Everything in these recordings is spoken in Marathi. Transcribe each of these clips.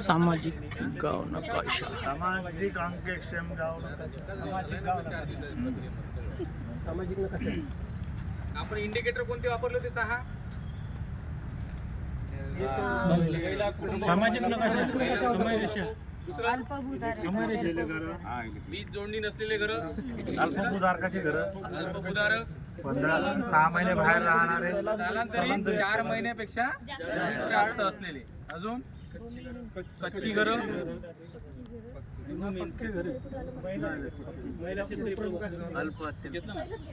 सामाजिक गाव नकाशा सामाजिक अंकेक्षम गाव सामाजिक नकाशा आपण इंडिकेटर कोणते वापरले होते सहा? सामाजिक नकाशा वीज जोडणी नसलेले घर? अल्पभूधारकाची घरं. अल्पभूधारक? पंधरा सहा महिने बाहेर राहणारे. चार महिन्यापेक्षा जास्त असलेले. अजून? कच्ची घर?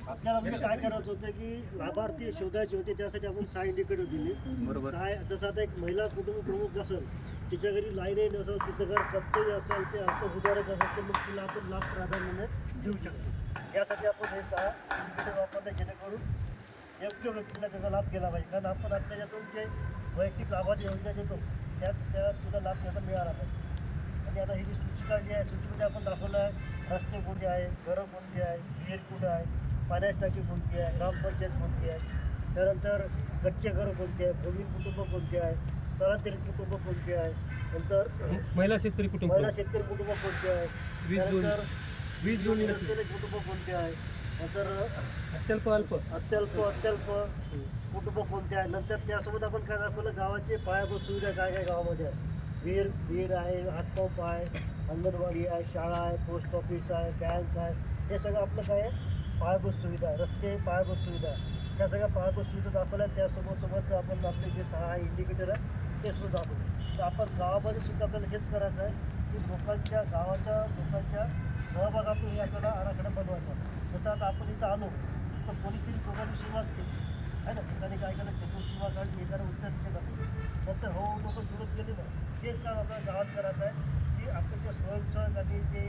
आपल्याला काय करायचं होतं की लाभार्थी शोधायचे होते त्यासाठी आपण सहा इंडिकेटर दिले. सहा जसं आता एक महिला कुटुंब प्रमुख असेल तिच्या घरी लाईनही नसेल तिचं घर कच्चंही असेल ते असं अल्पभूधारक असेल तर मग तिला आपण लाभ प्राधान्याने देऊ शकतो. यासाठी आपण हे सहा इंडिकेटर वापरले जेणेकरून योग्य व्यक्तीला त्याचा लाभ केला पाहिजे. कारण आपण आपल्या यातून जे वैयक्तिक लाभाची योजना देतो त्यात त्या तुला लाभ त्याचा मिळाला पाहिजे. आणि आता ही जी सूचिका जी आहे सूचीमध्ये आपण दाखवलं आहे रस्ते कोणते आहे घरं कोणती आहे विहीर कुठं आहे पाण्याची टाकी कोणती आहे ग्रामपंचायत कोणती आहे त्यानंतर कच्चे घरं कोणते आहे भूमी कुटुंब कोणते आहे स्थलांतरित कुटुंब कोणते आहे? नंतर महिला शेतकरी कुटुंब. महिला शेतकरी कुटुंब कोणते आहे? त्यानंतर वीज नसलेली. नसलेले कुटुंब कोणते आहे? नंतर अत्यल्प अल्प. अत्यल्प अत्यल्प कुटुंब कोणते आहे? नंतर त्यासोबत आपण काय दाखवलं? गावाचे पायाभूत सुविधा काय काय गावामध्ये आहे विहीर विहीर आहे हातपंप आहे अंगणवाडी आहे शाळा आहे पोस्ट ऑफिस आहे बँक आहे. हे सगळं आपलं काय आहे? पायाभूत सुविधा रस्ते पायाभूत सुविधा त्या सगळ्या पायाभूत सुविधा दाखवल्या. त्यासोबत सोबत आपण आपले जे सहा इंडिकेटर आहे ते सुद्धा. दाखवले तर आपण गावामध्ये सुद्धा आपल्याला हेच करायचं आहे की लोकांच्या गावाच्या लोकांच्या सहभागातून हे आपल्याला आराखडा बनवायचा जसं आता आपण इथं आलो तर कोणीतरी लोकांनी सुरुवात केली. आहे ना? त्यांनी काय केलं चतुर्सीमा काढली एकाने उत्तर दिशेला केली नंतर हो लोक सुरत गेले ना तेच काम आपल्याला गावात करायचं आहे की आपले जे स्वयंसेवक आणि जे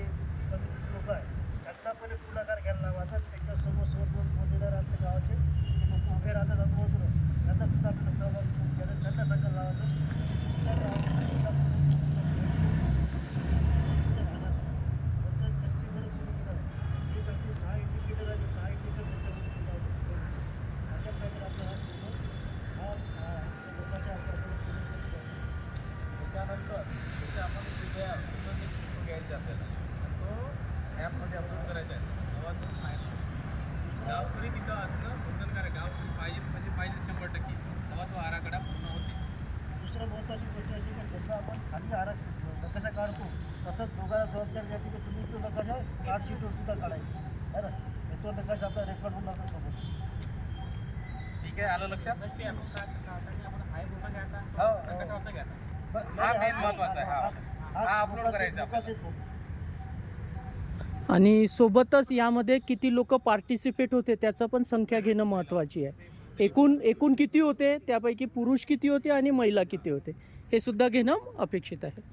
समितीचे लोक आहेत त्यांना पण एक पुढाकार घ्यायला लावायचा आणि त्यांच्यासमोर समोर बोललेले आपल्या गावाचे जे लोक उभे राहतात आजूबाजूला त्यांना सुद्धा आपल्याला सहभागी करून घ्यायचं त्यांना सांगायला लावायचं तुमच्या गावात नंतर कच्ची घरं कोणी कुठं आहे हे कशी सहा इंडिकेटर आहे सहा इंडिकेटर त्याच्यामध्ये लावले अशा प्रकारे आपल्याला पूर्ण हा हा लोकांचा आपल्याकडे पूर्ण करू शकतो. त्याच्यानंतर जसे आपण तिथे आपण एक फोटो घ्यायचे आपल्याला तो ॲपमध्ये अपलोड करायचा आहे. तेव्हा तो फायनल गावकरी तिथं असणं बंधनकारक गावकरी पाहिजे म्हणजे पाहिजे शंभर टक्के. तेव्हा तो आराखडा पूर्ण होते. दुसरं महत्त्वाची गोष्ट अशी की जसं आपण खाली आराख नकाशा काढतो तसंच दोघांना जबाबदारी द्यायची की तुम्ही तो नकाशा कार्डशीटवर सुद्धा काढायची. है ना? हे तो नकाशा आपला रेकॉर्ड म्हणून आपण सोबत ठीक आहे आलं लक्षात? हो नकाशावरचा घ्यायचा. हा आहे, हा. हा करायचा आणि सोबतच यामध्ये किती लोक पार्टिसिपेट होते त्याचं पण संख्या घेणं महत्त्वाची आहे एकूण एकूण किती होते त्यापैकी पुरुष किती होते आणि महिला किती होते हे सुद्धा घेणं अपेक्षित आहे